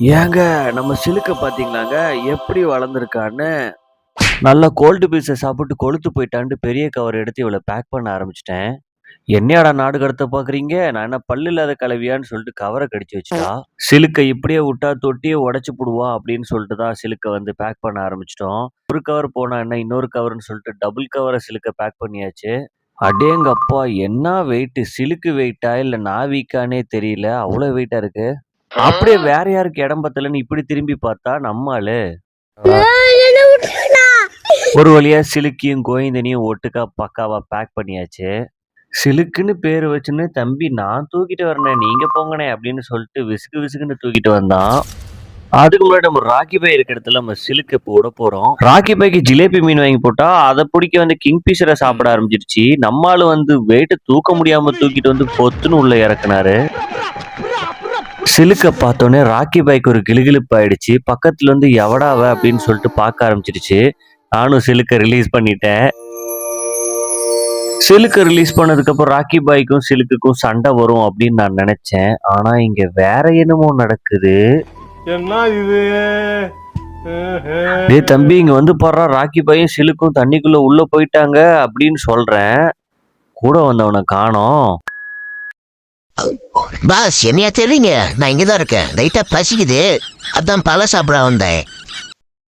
ஏங்க நம்ம சிலுக்க பார்த்தீங்களாங்க எப்படி வளர்ந்துருக்கான்னு நல்லா கோல்டு பீஸை சாப்பிட்டு கொளுத்து போயிட்டான்ட்டு பெரிய கவர் எடுத்து இவளை பேக் பண்ண ஆரம்பிச்சிட்டேன். என்னையாடா நாடு கடத்த பாக்குறீங்க? நான் என்ன பல்லு இல்லாத கலவியான்னு சொல்லிட்டு கவரை கடிச்சு வச்சுட்டா? சிலுக்கை இப்படியே விட்டா தொட்டியே உடைச்சு போடுவா அப்படின்னு சொல்லிட்டு தான் சிலுக்கை வந்து பேக் பண்ண ஆரம்பிச்சிட்டோம். ஒரு கவர் போனா என்ன இன்னொரு கவர்னு சொல்லிட்டு டபுள் கவரை சிலுக்கை பேக் பண்ணியாச்சு. அடேங்கப்பா என்ன வெயிட் சிலுக்கு வெயிட்டா இல்ல நாவிக்கானே தெரியல. அவ்வளவு வெயிட்டா இருக்கு? அப்படியே வேற யாருக்கு இடம் பத்தலன்னு இப்படி திரும்பி பார்த்தா நம்ம ஆளு ஒரு வழியா சிலுக்கியும் கோவிந்தனையும் ஒட்டுக்கா பக்காவா பேக் பண்ணியாச்சு. சிலுக்குன்னு பேர் வச்சுன்னு தம்பி நான் தூக்கிட்டு வரேன் நீங்க போங்கண்ணே அப்படின்னு சொல்லிட்டு விசுக்கு விசுக்குன்னு தூக்கிட்டு வந்தான். அதுக்கு முன்னாடி நம்ம ராக்கி பை இருக்கிற இடத்துல நம்ம சிலுக்கு இப்போ விட போறோம். ராக்கி பைக்கு ஜிலேபி மீன் வாங்கி போட்டா அதை பிடிக்க வந்து கிங் பீஸரை சாப்பிட ஆரம்பிச்சிருச்சு. நம்மால வந்து வெயிட்ட தூக்க முடியாம தூக்கிட்டு வந்து பொத்துன்னு உள்ள இறக்குனாரு. சிலுக்க பார்த்தோன்னே ராக்கி பைக் ஒரு கிளுகிளுப்பு ஆயிடுச்சு. பக்கத்துல வந்து எவடாவ அப்படின்னு சொல்லிட்டு பார்க்க ஆரம்பிச்சிருச்சு. நானும் சிலுக்க ரிலீஸ் பண்ணிட்டேன். சிலுக்க ரிலீஸ் பண்ணதுக்கு அப்புறம் ராக்கி பாய்க்கும் சிலுக்குக்கும் சண்டை வரும் அப்படின்னு நான் நினைச்சேன். ஆனா இங்க வேற என்னமோ நடக்குது. டேய் தம்பி இங்க வந்து பாடுறா. ராக்கி பாயும் சிலுக்கும் தண்ணிக்குள்ள உள்ள போயிட்டாங்க அப்படின்னு சொல்றேன். கூட வந்தவனை காணோம். பாஸ் என்னையா தெரியுங்க நான் இங்கே தான் இருக்கேன் லைட்டாக பசிக்குது. அதான் பழம் சாப்பிட வந்தேன்.